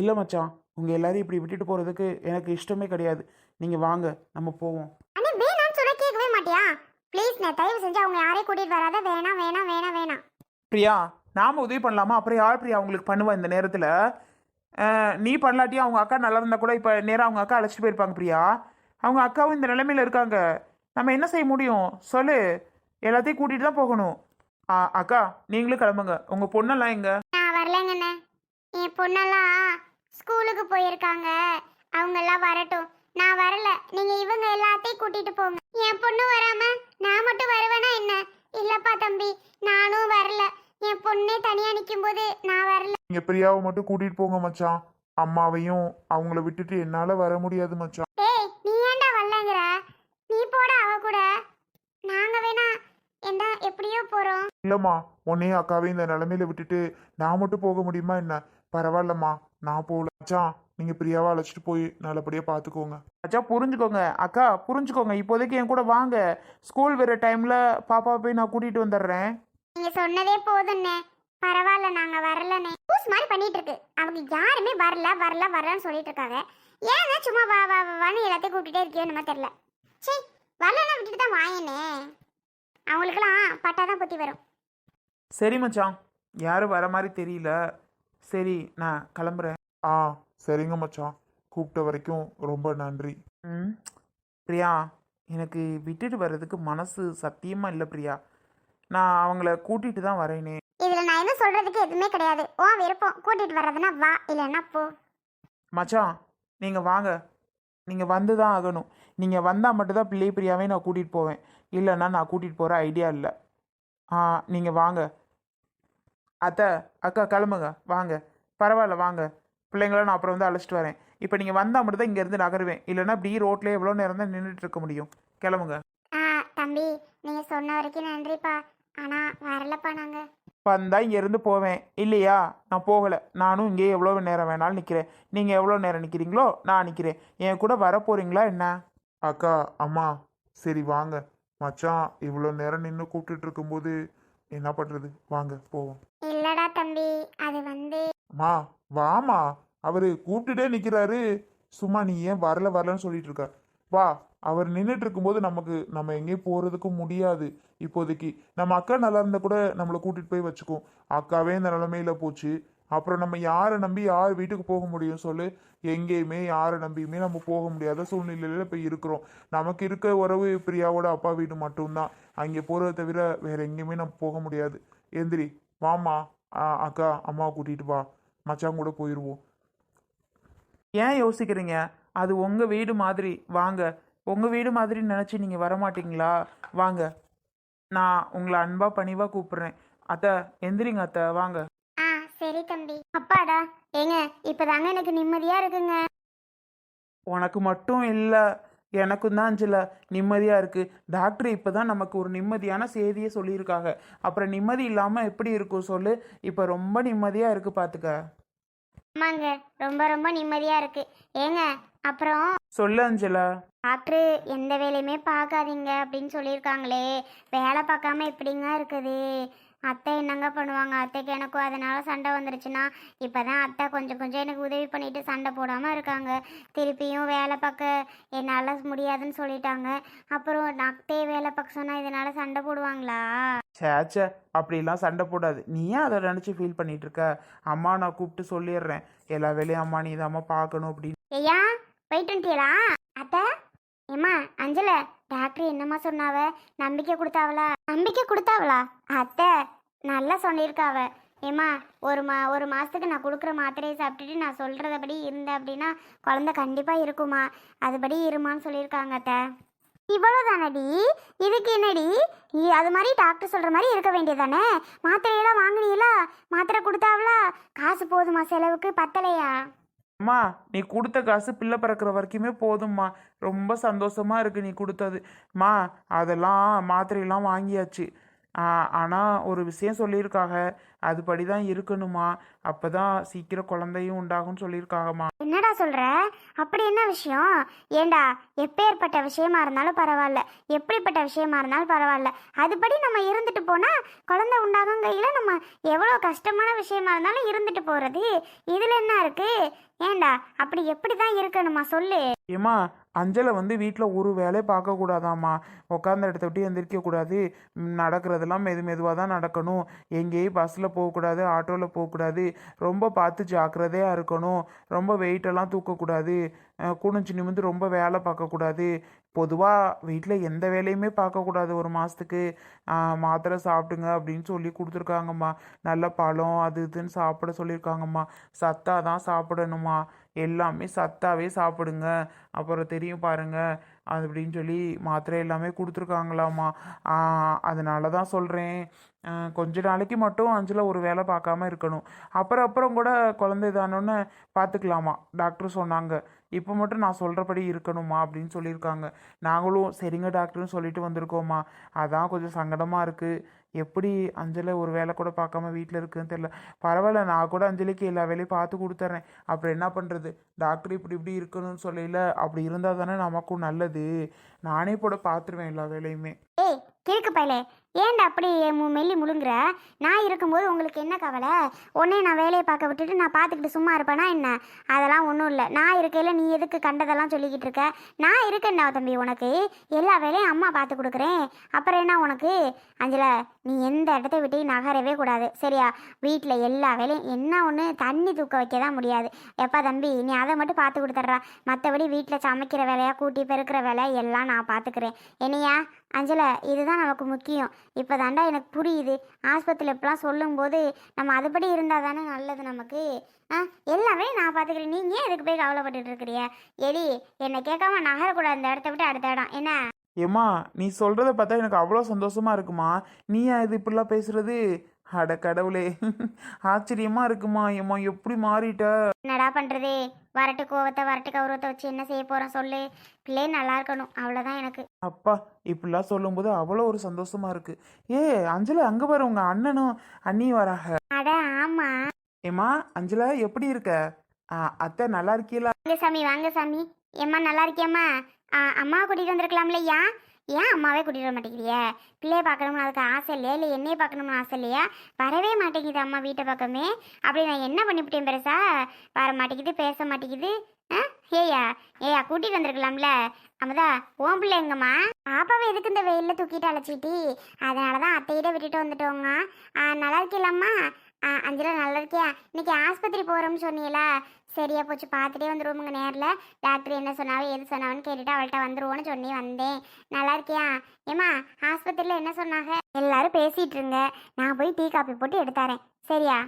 இல்லை மச்சான் உங்கள் எல்லாரையும் இப்படி விட்டுட்டு போகிறதுக்கு எனக்கு இஷ்டமே கிடையாது. நீங்கள் வாங்க நம்ம போவோம். அண்ணே வேணாம்னு சொன்னா கேட்கவே மாட்டியா? ப்ளீஸ் நான் தயவு செஞ்சு அவங்க யாரையும் கூட்டிட்டு வராத. வேணாம் வேணாம் வேணாம் வேணாம். பிரியா நாம உதவி பண்ணலாமா? அப்புறம் யார் பிரியா அவங்களுக்கு பண்ணுவா இந்த நேரத்தில்? நீ பண்ணலாட்டியும் அவங்க அக்கா நல்லா இருந்தால் கூட இப்போ நேராக அவங்க அக்கா அழைச்சிட்டு போயிருப்பாங்க பிரியா. அவங்க அக்காவும் இந்த நிலைமையில இருக்காங்க. நம்ம என்ன செய்ய முடியும்? சொல்லு. எல்லாத்தையும் கூட்டிகிட்டு தான் போகணும். ஆ அக்கா நீங்களும் கிளம்புங்க. உங்கள் பொண்ணெல்லாம் எங்க? நான் வரலங்கண்ணே. என் பொண்ணெல்லாம் ஸ்கூலுக்கு போயிருக்காங்க. அவங்க எல்லாம் வரட்டும். நான் வரல. நீங்க இவங்க எல்லாத்தையும் கூட்டிட்டு போங்க. என் பொண்ணு வராம நான் மட்டும் வருவேனா என்ன? இல்லப்பா தம்பி நானும் வரல. என் பொண்ணே தனியா நிக்கும் போது நான் வரல. நீங்கள் பிரியாவை மட்டும் கூட்டிகிட்டு போங்க மச்சான். அம்மாவையும் அவங்கள விட்டுட்டு என்னால் வர முடியாது மச்சான். ஏய் நீ ஏன்டா வரலங்கிற? நீ போட அவ கூட. நாங்க வேணா என்ன எப்படியோ போறோம். இல்லைம்மா உன்னையும் அக்காவையும் இந்த நிலமையில விட்டுட்டு நான் மட்டும் போக முடியுமா என்ன? பரவாயில்லம்மா. நான் போகல. மச்சான் நீங்கள் பிரியாவை அழைச்சிட்டு போய் நல்லபடியாக பார்த்துக்கோங்க அச்சா புரிஞ்சுக்கோங்க. அக்கா புரிஞ்சுக்கோங்க. இப்போதைக்கு என் கூட வாங்க. ஸ்கூல் வர டைமில் பாப்பாவை போய் நான் கூட்டிகிட்டு வந்துடுறேன். நீங்க சொன்னதே போதும்ண்ணே. பரவாயில்ல நாங்க வரலண்ணே. பூஸ் மாதிரி பண்ணிட்டு இருக்கு. அவங்க யாருமே வரல வரல வரலன்னு சொல்லிட்டு இருக்காங்க. ஏன் சும்மா வா வா வான்னு எல்லாத்தையும் கூப்பிட்டுட்டே இருக்கியோ நம்ம தெரியல. சரி வரலன்னா விட்டுட்டு தான் வாயனே அவங்களுக்கெல்லாம் பட்டாதான் புத்தி வரும். சரி மச்சான். யாரும் வர மாதிரி தெரியல. சரி நான் கிளம்புறேன். ஆ சரிங்க மச்சான். கூப்பிட்ட வரைக்கும் ரொம்ப நன்றி. ம் பிரியா எனக்கு விட்டுட்டு வர்றதுக்கு மனசு சத்தியமாக இல்லை பிரியா. நான் அவங்கள கூட்டிகிட்டு தான் வரேனே. இதுல நான் எதுவும் சொல்றதுக்கு எதுவுமே கிடையாது. உன் விருப்பம். கூட்டிட்டு வர்றதுன்னா வா இல்லைன்னா போ. மச்சான் நீங்கள் வாங்க. நீங்கள் வந்து தான் ஆகணும். நீங்கள் வந்தால் மட்டும்தான் பிள்ளை பிரியாவே நான் கூட்டிகிட்டு போவேன். இல்லைன்னா நான் கூட்டிகிட்டு போகிற ஐடியா இல்லை. ஆ நீங்கள் வாங்க. அத்தை அக்கா கிளம்புங்க. வாங்க. பரவாயில்ல வாங்க. பிள்ளைங்கள நான் அப்புறம் வந்து அழைச்சிட்டு வரேன். இப்போ நீங்கள் வந்தால் மட்டும் தான் இங்கேருந்து நகருவேன். இல்லைன்னா இப்படி ரோட்லேயே எவ்வளோ நேரம் தான் நின்றுட்டு இருக்க முடியும். கிளம்புங்க. ஆ தம்பி நீங்க சொன்ன வரைக்கும் நன்றிப்பா. ஆனா வரலப்பா நாங்க. வந்தால் இங்கேருந்து போவேன். இல்லையா? நான் போகலை. நானும் இங்கேயே எவ்வளோ நேரம் வேணாலும் நிற்கிறேன் நீங்கள் எவ்வளோ நேரம் நிற்கிறீங்களோ நான் நிற்கிறேன் என் கூட வர போகிறீங்களா என்ன? அக்கா அம்மா சரி வாங்க. மச்சான் இவ்வளோ நேரம் நின்று கூப்பிட்டுட்டு இருக்கும்போது என்ன பண்ணுறது வாங்க போவோம். இல்லடா தம்பி அது வந்து அம்மா வாமா. அவர் கூப்பிட்டுட்டே நிற்கிறாரு சும்மா நீ ஏன் வரல வரலன்னு சொல்லிட்டு இருக்க. வா அவர் நின்றுட்டு இருக்கும்போது நமக்கு நம்ம எங்கேயும் போகிறதுக்கும் முடியாது. இப்போதைக்கு நம்ம அக்கா நல்லா இருந்தால் கூட நம்மளை கூட்டிகிட்டு போய் வச்சுக்கும். அக்காவே இந்த நிலமையில போச்சு. அப்புறம் நம்ம யாரை நம்பி யார் வீட்டுக்கு போக முடியும் சொல்லு? எங்கேயுமே யாரை நம்பியுமே நம்ம போக முடியாத சூழ்நிலையில் இப்போ இருக்கிறோம். நமக்கு இருக்க உறவு பிரியாவோட அப்பா வீடு மட்டும்தான். அங்கே போகிறத தவிர வேற எங்கேயுமே நம்ம போக முடியாது. எந்திரி வாமா அக்கா அம்மாவை கூட்டிகிட்டு வா. மச்சான் கூட போயிடுவோம் ஏன் யோசிக்கிறீங்க? அது உங்கள் வீடு மாதிரி. வாங்க. உங்கள் வீடு மாதிரி நினச்சி நீங்கள் வரமாட்டிங்களா? வாங்க. நான் உங்களை அன்பாக பணிவாக கூப்பிட்றேன். அத்தை எந்திரிங்க அத்தை. வாங்க. சரி தம்பி. அப்பாடா ஏங்க இப்பதாங்க எனக்கு நிம்மதியா இருக்குங்க. உனக்கு மட்டும் இல்லை எனக்கும் தான் அஞ்சல நிம்மதியாக இருக்குது டாக்டர் இப்போ தான் நமக்கு ஒரு நிம்மதியான செய்தியை சொல்லியிருக்காங்க. அப்புறம் நிம்மதி இல்லாமல் எப்படி இருக்கும் சொல்லு? இப்போ ரொம்ப நிம்மதியாக இருக்குது பார்த்துக்க ஆமாங்க ரொம்ப ரொம்ப நிம்மதியா இருக்கு. ஏங்க அப்புறம் சொல்லு அஞ்சலா. டாக்டர் எந்த வேலையுமே பார்க்காதீங்க அப்படின்னு சொல்லியிருக்காங்களே. வேலை பார்க்காம எப்படிங்க இருக்குது? அத்தை என்னங்க பண்ணுவாங்க? அத்தைக்கு எனக்கும் அதனால சண்டை வந்துருச்சுன்னா இப்போதான் அத்தை கொஞ்சம் கொஞ்சம் எனக்கு உதவி பண்ணிட்டு சண்டை போடாமல் இருக்காங்க. திருப்பியும் வேலை பார்க்க என்னால் முடியாதுன்னு சொல்லிட்டாங்க. அப்புறம் அத்தையை வேலை பார்க்க சொன்னால் இதனால் சண்டை போடுவாங்களா? சேச்சே அப்படிலாம் சண்டை போடாது. நீ ஏன் அதை நினச்சி ஃபீல் பண்ணிட்டு இருக்க அம்மா நான் கூப்பிட்டு சொல்லிடுறேன். எல்லா வேலையும் அம்மா நீ தாம்மா பார்க்கணும் அப்படின்னு. ஐயா போயிட்டு வந்துட்டீங்களா அத்தை ஏம்மா அஞ்சல டாக்டர் என்னம்மா சொன்னாவ? நம்பிக்கை கொடுத்தாவளா? நம்பிக்கை கொடுத்தாவளா? அத்தை நல்லா சொல்லியிருக்காவ. ஏம்மா ஒரு மா ஒரு மாதத்துக்கு நான் கொடுக்குற மாத்திரையை சாப்பிட்டுட்டு நான் சொல்கிறதபடி இருந்தேன் அப்படின்னா குழந்தை கண்டிப்பாக இருக்குமா? அதுபடி இருமான்னு சொல்லியிருக்காங்க அத்தை. இவ்வளோ தானடி இதுக்கு என்னடி? அது மாதிரி டாக்டர் சொல்கிற மாதிரி இருக்க வேண்டியதானே மாத்திரையெல்லாம் வாங்கினீங்களா? மாத்திரை கொடுத்தாவளா? காசு போதுமா செலவுக்கு? பத்தலையா? அம்மா நீ கொடுத்த காசு பிள்ளை பிறக்கிற வரைக்குமே போதும்மா. ரொம்ப சந்தோஷமாக இருக்குது நீ கொடுத்தது. மா அதெல்லாம் மாத்திரையெல்லாம் வாங்கியாச்சு. ஆனால் ஒரு விஷயம் சொல்லியிருக்காங்க. அதுபடி தான் இருக்கணுமா? அப்போ தான் சீக்கிரம் குழந்தையும் உண்டாகும்னு சொல்லியிருக்காங்கம்மா. என்னடா சொல்ற? அப்படி என்ன விஷயம்? ஏண்டா எப்பேற்பட்ட விஷயமா இருந்தாலும் பரவாயில்ல. எப்படிப்பட்ட விஷயமா இருந்தாலும் பரவாயில்ல. அதுபடி நம்ம இருந்துட்டு போனா குழந்தை உண்டாகும் கையில நம்ம எவ்வளோ கஷ்டமான விஷயமா இருந்தாலும் இருந்துட்டு போறது. இதுல என்ன இருக்கு? ஏன்டா அப்படி எப்படி தான் இருக்கணுமா? சொல்லு. ஏம்மா அஞ்சலை வந்து வீட்டில் ஒரு வேலையை பார்க்கக்கூடாதாம்மா உட்காந்த இடத்த விட்டு எந்திரிக்க கூடாது. ம், நடக்கிறதெல்லாம் மெது மெதுவாக தான் நடக்கணும். எங்கேயும் பஸ்ஸில் போகக்கூடாது ஆட்டோவில் போகக்கூடாது. ரொம்ப பார்த்து ஜாக்கிரதையாக இருக்கணும். ரொம்ப வெயிட்டெல்லாம் தூக்கக்கூடாது. குனிஞ்சு நிமிந்து ரொம்ப வேலை பார்க்கக்கூடாது. பொதுவாக வீட்டில் எந்த வேலையுமே பார்க்கக்கூடாது. ஒரு மாதத்துக்கு மாத்திரை சாப்பிடுங்க அப்படின்னு சொல்லி கொடுத்துருக்காங்கம்மா. நல்ல பழம் அது இதுன்னு சாப்பிட சொல்லியிருக்காங்கம்மா. சத்தாக தான் சாப்பிடணுமா? எல்லாமே சத்தாவே சாப்பிடுங்க. அப்புறம் தெரியும் பாருங்கள் அது அப்படின்னு சொல்லி மாத்திரை எல்லாமே கொடுத்துருக்காங்களாம்மா. அதனால தான் சொல்கிறேன் கொஞ்ச நாளைக்கு மட்டும் அஞ்சில் ஒரு வேலை பார்க்காம இருக்கணும். அப்புறம் அப்புறம் கூட குழந்தை தானோன்னு பார்த்துக்கலாமா? டாக்டர் சொன்னாங்க. இப்போ மட்டும் நான் சொல்கிறபடி இருக்கணுமா அப்படின்னு சொல்லியிருக்காங்க. நாங்களும் சரிங்க டாக்டர்னு சொல்லிட்டு வந்திருக்கோம்மா. அதான் கொஞ்சம் சங்கடமாக இருக்குது எப்படி அஞ்சலை ஒரு வேலை கூட பார்க்காம வீட்டில் இருக்குன்னு தெரில பரவாயில்ல நான் கூட அஞ்சலிக்கு எல்லா வேலையும் பார்த்து கொடுத்துட்றேன் அப்புறம் என்ன பண்ணுறது டாக்டர் இப்படி இப்படி இருக்கணும்னு சொல்லல. அப்படி இருந்தால் தானே நமக்கும் நல்லது. நானே கூட பார்த்துருவேன் எல்லா வேலையுமே. கிறுக்கு பயலே. ஏன்டா அப்படி மு- மெல்லி முழுங்குற? நான் இருக்கும்போது உங்களுக்கு என்ன கவலை? உடனே நான் வேலையை பார்க்க விட்டுட்டு நான் பார்த்துக்கிட்டு சும்மா இருப்பேனா என்ன? அதெல்லாம் ஒன்றும் இல்லை. நான் இருக்கையில் நீ எதுக்கு கண்டதெல்லாம் சொல்லிக்கிட்டு இருக்க? நான் இருக்கேன்டா தம்பி உனக்கு. எல்லா வேலையும் அம்மா பார்த்து கொடுக்குறேன். அப்புறம் என்ன உனக்கு? அஞ்சல நீ எந்த இடத்த விட்டு நகரவே கூடாது. சரியா? வீட்டில் எல்லா வேலையும் என்ன ஒன்று தண்ணி தூக்க வைக்க தான் முடியாது. எப்பா தம்பி நீ அதை மட்டும் பார்த்து கொடுத்துட்றா. மற்றபடி வீட்டில் சமைக்கிற வேலையாக கூட்டி பெருக்கிற வேலை எல்லாம் நான் பார்த்துக்கிறேன். என்னையா? அஞ்சல இதுதான் நமக்கு முக்கியம். இப்போ தாண்டா எனக்கு புரியுது. ஆஸ்பத்திரியில் இப்படிலாம் சொல்லும்போது நம்ம அதுபடி இருந்தால் தானே நல்லது நமக்கு? ஆ எல்லாமே நான் பார்த்துக்கிறேன் நீங்கள் ஏன் இதுக்கு போய் கவலைப்பட்டுட்டு இருக்கிறிய எடி என்னை கேட்காம நகரக்கூடாது. இந்த இடத்த விட்டு அடுத்த இடம். என்ன? ஏம்மா நீ சொல்கிறத பார்த்தா எனக்கு அவ்வளோ சந்தோஷமா இருக்குமா? நீ இது இப்படிலாம் பேசுறது? அட கடவுளே. ஆச்சரியமா இருக்குமா? ஏம்மா எப்படி மாறிட்ட? என்னடா பண்ணுறது வரட்டு கோவத்தை வரட்டு கௌரவத்தை வச்சு என்ன செய்ய போகிறோம் சொல்லு. பிள்ளை நல்லா இருக்கணும். அவ்வளோதான் எனக்கு. அப்பா இப்படிலாம் சொல்லும்போது அவ்வளோ ஒரு சந்தோஷமா இருக்கு. ஏ அஞ்சலா அங்கே பாரு உங்க அண்ணனும் அண்ணியும் வராங்க. அட ஆமாம் ஏம்மா அஞ்சலா எப்படி இருக்க? ஆ, அத்தை நல்லா இருக்கீங்களா வாங்க சாமி வாங்க சாமி. ஏம்மா நல்லா இருக்கியம்மா? ஆ, அம்மாவை கூட்டிகிட்டு வந்திருக்கலாம்ல ஏன் ஏன் அம்மாவே கூட்டிகிட்டு வர மாட்டேங்கிறிய? பிள்ளைய பார்க்கணும்னு அதுக்கு ஆசை இல்லையா? இல்லை என்னைய பார்க்கணும்னு ஆசை இல்லையா? வரவே மாட்டேங்குது அம்மா வீட்டை பக்கமே. அப்படி நான் என்ன பண்ணிவிட்டேன் பெருசா? வர மாட்டேங்குது பேச மாட்டேங்குது ஆ ஏயா ஏயா கூட்டிகிட்டு வந்திருக்கலாம்ல. அம்மதா ஓன் பிள்ளை எங்கம்மா? பாப்பாவை எதுக்கு இந்த வெயிலில் தூக்கிட்டு அழைச்சிட்டி? அதனால தான் அத்தையிட விட்டுட்டு வந்துட்டோங்க நல்லா இருக்கீங்களாம்மா ஆ அஞ்சலா நல்லா இருக்கியா? இன்னைக்கு ஆஸ்பத்திரி போகிறோம்னு சொன்னீங்களா? சரியா போச்சு பார்த்துட்டே வந்துருவோமுங்க நேரில். டாக்டர் என்ன சொன்னாலும் எது சொன்னாலும் கேட்டுட்டு அவள்கிட்ட வந்துருவோன்னு சொல்லி வந்தேன். நல்லா இருக்கியா? ஏம்மா ஆஸ்பத்திரியில் என்ன சொன்னாங்க? எல்லாரும் பேசிகிட்டு இருங்க. நான் போய் டீ காப்பி போட்டு எடுத்தாரேன் சரியா?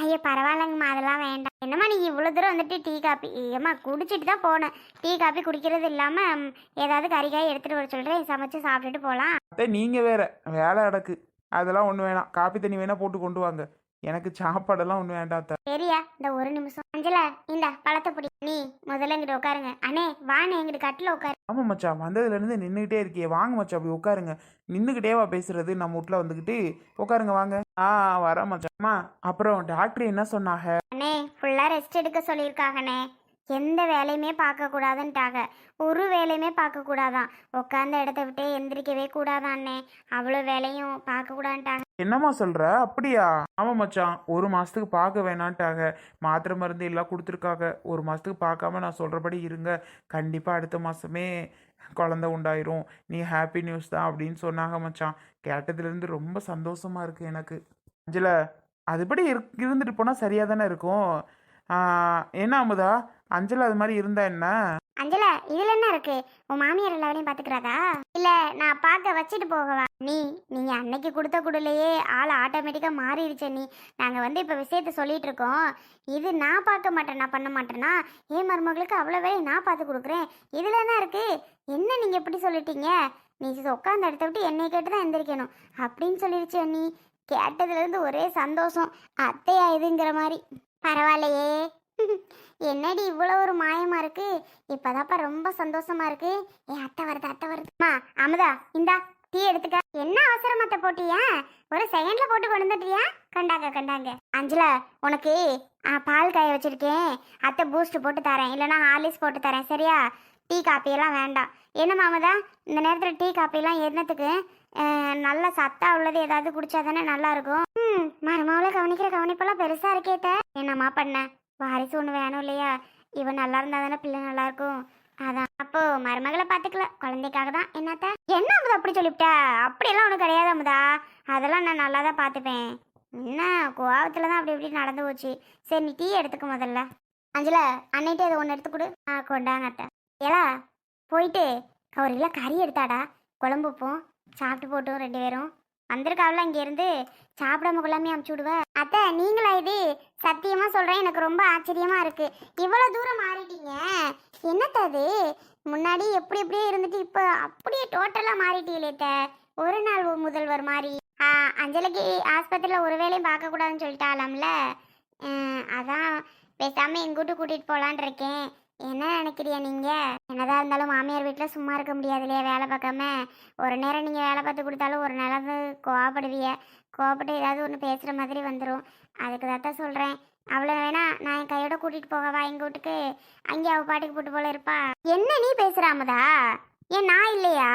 ஐயோ பரவாயில்லைங்கம்மா அதெல்லாம் வேண்டாம். என்னம்மா நீ இவ்வளோ தூரம் வந்துட்டு டீ காப்பி ஏம்மா குடிச்சிட்டு தான் போனேன். டீ காப்பி குடிக்கிறது இல்லாமல் ஏதாவது கறிக்காய் எடுத்துகிட்டு வர சொல்கிறேன் சமைச்சு சாப்பிட்டுட்டு போகலாம். அத்தை நீங்க வேற வேலை அடக்கு. அதெல்லாம் ஒன்றும் வேணாம். காப்பி தண்ணி வேணா போட்டு கொண்டு வாங்க. எனக்கு சாப்பாடெல்லாம் ஒன்றும் வேண்டாம் அத்தை. சரியா இந்த ஒரு நிமிஷம். அஞ்சலா இந்த பழத்தை பிடி. நீ முதல்ல இங்கிட்டு உட்காருங்க. அண்ணே வாண்ணே எங்கிட்ட கட்டில் உட்காரு. ஆமாம் மச்சான் வந்ததுலேருந்து நின்றுக்கிட்டே இருக்கியே. வாங்க மச்சான் அப்படி உட்காருங்க. நின்றுக்கிட்டேவா பேசுறது. நம்ம வீட்டில் வந்துக்கிட்டு உட்காருங்க வாங்க. ஆ வரேன் மச்சான் அம்மா அப்புறம் டாக்டர் என்ன சொன்னாங்க? அண்ணே ஃபுல்லாக ரெஸ்ட் எடுக்க சொல்லியிருக்காங்கண்ணே. எந்த வேலையுமே பார்க்கக்கூடாதுன்ட்டாங்க ஒரு வேலையுமே பார்க்கக்கூடாதான் உட்காந்த இடத்த விட்டு எந்திரிக்கவே கூடாதான் அண்ணே அவ்வளோ வேலையும் பார்க்கக்கூடாதுன்ட்டாங்க என்னம்மா சொல்ற? அப்படியா? ஆமாம் மச்சான். ஒரு மாதத்துக்கு பார்க்க வேணான்ட்டாங்க. மாத்திரை மருந்து எல்லாம் கொடுத்துருக்காங்க. ஒரு மாதத்துக்கு பார்க்காம நான் சொல்கிறபடி இருங்க. கண்டிப்பாக அடுத்த மாதமே குழந்தை உண்டாயிரும். நீ ஹாப்பி நியூஸ் தான் அப்படின்னு சொன்னாங்க மச்சான். கேட்டதுலேருந்து ரொம்ப சந்தோஷமா இருக்கு எனக்கு. அஞ்சல. அதுபடி இரு இருந்துட்டு போனால் சரியாக தானே இருக்கும் என்ன அமுதா? அஞ்சல அது மாதிரி இருந்தா என்ன? அஞ்சல இதுல என்ன இருக்கு? உன் மாமியார் எல்லா வேலையும் பாத்துக்கிறாதா? இல்ல நான் பார்க்க வச்சுட்டு போகவா? நீ நீங்க அன்னைக்கு கொடுத்த குடலையே ஆள் ஆட்டோமேட்டிக்கா மாறிடுச்சு நீ. நாங்க வந்து இப்ப விஷயத்த சொல்லிட்டு இருக்கோம். இது நான் பார்க்க மாட்டேன் நான் பண்ண மாட்டேனா என் மருமகளுக்கு அவ்வளோ வேலை நான் பார்த்து கொடுக்குறேன்? இதுல என்ன இருக்கு? என்ன நீங்க எப்படி சொல்லிட்டீங்க? நீ உட்காந்து இடத்த விட்டு என்னை கேட்டு தான் எந்திரிக்கணும். அப்படின்னு சொல்லிடுச்சு நீ கேட்டதுலேருந்து ஒரே சந்தோஷம். அத்தையா இதுங்கிற மாதிரி. பரவாயில்லையே. என்னடி இவ்வளோ ஒரு மாயமா இருக்கு? இப்பதாப்பா ரொம்ப சந்தோஷமா இருக்கு. ஏ அத்தை வருது அத்தை வருதுமா அமுதா இந்தா டீ எடுத்துக்க. என்ன அவசரமத்தை போட்டியா? ஒரு செகண்ட்ல போட்டு கொண்டு வந்துட்டியா? கண்டாங்க கண்டாங்க. அஞ்சலா உனக்கு பால் காய வச்சிருக்கேன். அத்தை பூஸ்ட் போட்டு தரேன். இல்லைனா ஹாலிஸ் போட்டு தரேன். சரியா? டீ காப்பியெல்லாம் வேண்டாம். என்ன மாமதா இந்த நேரத்தில் டீ காப்பியெல்லாம் என்னத்துக்கு? நல்ல சத்தா உள்ளது ஏதாவது குடிச்சா தானே நல்லா இருக்கும் ம் மருமாவில் கவனிக்கிற கவனிப்பெல்லாம் பெருசா இருக்கேட்ட என்னம்மா பண்ண? வாரிசு ஒன்று வேணும் இல்லையா? இவன் நல்லா இருந்தா தானே பிள்ளை நல்லா இருக்கும் அதான் அப்போ மருமகளை பார்த்துக்கல. குழந்தைக்காக தான். என்னத்த என்ன அமுதா அப்படி சொல்லிவிட்டா? அப்படியெல்லாம் ஒன்றும் கிடையாது அமுதா. அதெல்லாம் நான் நல்லா தான் பார்த்துப்பேன். என்ன கோவத்தில் தான் அப்படி இப்படி நடந்து போச்சு. சரி நீ டீ எடுத்துக்க முதல்ல. அஞ்சல அன்னைட்டு இது ஒன்று எடுத்து கொடு. ஆ கொண்டாங்க அத்தை. ஏலா போயிட்டு ஒரு கிலோ கறி எடுத்தாடா. குழம்பு வைப்போம் சாப்பிட்டு போட்டோம் ரெண்டு பேரும். வந்திருக்காவில இங்கேருந்து சாப்பிடாம கொள்ளாமே அமுச்சு விடுவ? அத்தை நீங்களா இது? சத்தியமாக சொல்கிறேன் எனக்கு ரொம்ப ஆச்சரியமாக இருக்குது இவ்வளோ தூரம் மாறிட்டீங்க. என்னத்த அது? முன்னாடி எப்படி எப்படியே இருந்துட்டு இப்போ அப்படியே டோட்டலாக மாறிட்டீங்களே த ஒரு நாள் முதல்வர் மாதிரி அஞ்சலிக்கு ஆஸ்பத்திரியில் ஒரு வேலையும் பார்க்கக்கூடாதுன்னு சொல்லிட்டாலாம்ல? அதான் பேசாமல் எங்கூட்டு கூட்டிகிட்டு போகலான் இருக்கேன். என்ன நினைக்கிறியா நீங்கள் என்னதான் இருந்தாலும் மாமியார் வீட்டில் சும்மா இருக்க முடியாது இல்லையா வேலை பார்க்காம? ஒரு நேரம் நீங்கள் வேலை பார்த்து கொடுத்தாலும் ஒரு நேரம் வந்து கோவப்படுவிய. கோவப்பட்டு ஏதாவது ஒன்று பேசுகிற மாதிரி வந்துடும் அதுக்கு தான் சொல்கிறேன் அவ்வளோ வேணா நான் என் கையோட கூட்டிகிட்டு போகவா எங்கள் வீட்டுக்கு? அங்கே அவள் பாட்டுக்கு போட்டு போல இருப்பா. என்ன நீ பேசுகிறாமதா ஏன் நான் இல்லையா?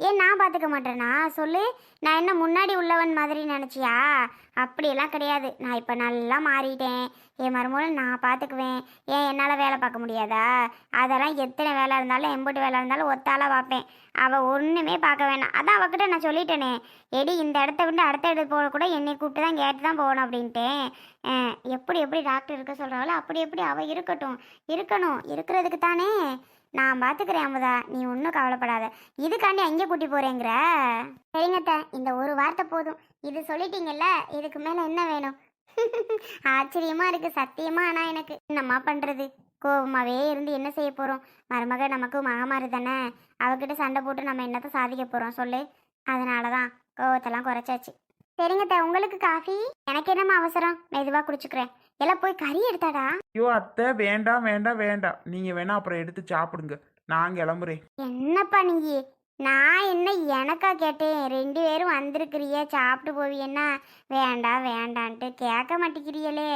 ஏன் நான் பார்த்துக்க மாட்டேனா? சொல்லு. நான் என்ன முன்னாடி உள்ளவன் மாதிரி நினச்சியா? அப்படியெல்லாம் கிடையாது. நான் இப்போ நல்லா மாறிட்டேன். என் மருமகள் நான் பார்த்துக்குவேன். ஏன் என்னால் வேலை பார்க்க முடியாதா? அதெல்லாம் எத்தனை வேலை இருந்தாலும் எம்புட்டு வேலை இருந்தாலும் ஒத்தாளாக பார்ப்பேன். அவள் ஒன்றுமே பார்க்க வேணாம். அதான் அவகிட்ட நான் சொல்லிட்டேனே. எடி இந்த இடத்த விட்டு அடுத்த இடத்துக்கு போக கூட என்னை கூப்பிட்டு தான் கேட்டு தான் போகணும் அப்படின்ட்டேன். எப்படி எப்படி டாக்டர் இருக்க சொல்கிறாங்களோ அப்படி எப்படி அவள் இருக்கட்டும். இருக்கணும். இருக்கிறதுக்கு தானே. நான் பார்த்துக்கிறேன் அமுதா. நீ ஒன்றும் கவலைப்படாத. இதுக்காண்டி அங்கே கூட்டி போகிறேங்கிற சரிங்கத்த இந்த ஒரு வார்த்தை போதும். இது சொல்லிட்டீங்கல்ல இதுக்கு மேலே என்ன வேணும்? ஆச்சரியமா இருக்கு சத்தியமா ஆனா எனக்கு. என்னம்மா பண்றது? கோபமாவே இருந்து என்ன செய்ய போறோம்? மருமக நமக்கு மகமாரி தானே? அவகிட்ட சண்டை போட்டு நம்ம என்னத்த சாதிக்க போறோம் சொல்லு. அதனாலதான் கோவத்தெல்லாம் குறைச்சாச்சு. சரிங்கத்த உங்களுக்கு காஃபி? எனக்கு என்னம்மா அவசரம்? மெதுவா குடிச்சுக்கிறேன். எல்லாம் போய் கறி எடுத்தாடா? ஐயோ அத்தை வேண்டாம் வேண்டாம் வேண்டாம். நீங்கள் வேணா அப்புறம் எடுத்து சாப்பிடுங்க. நான் கிளம்புறேன். என்னப்பா நீங்க நான் என்ன எனக்கா கேட்டேன்? ரெண்டு பேரும் வந்திருக்கிறியே சாப்பிட்டு போவியன்னா? வேண்டாம் வேண்டான்ட்டு. கேட்க மாட்டேங்கிறீங்களே.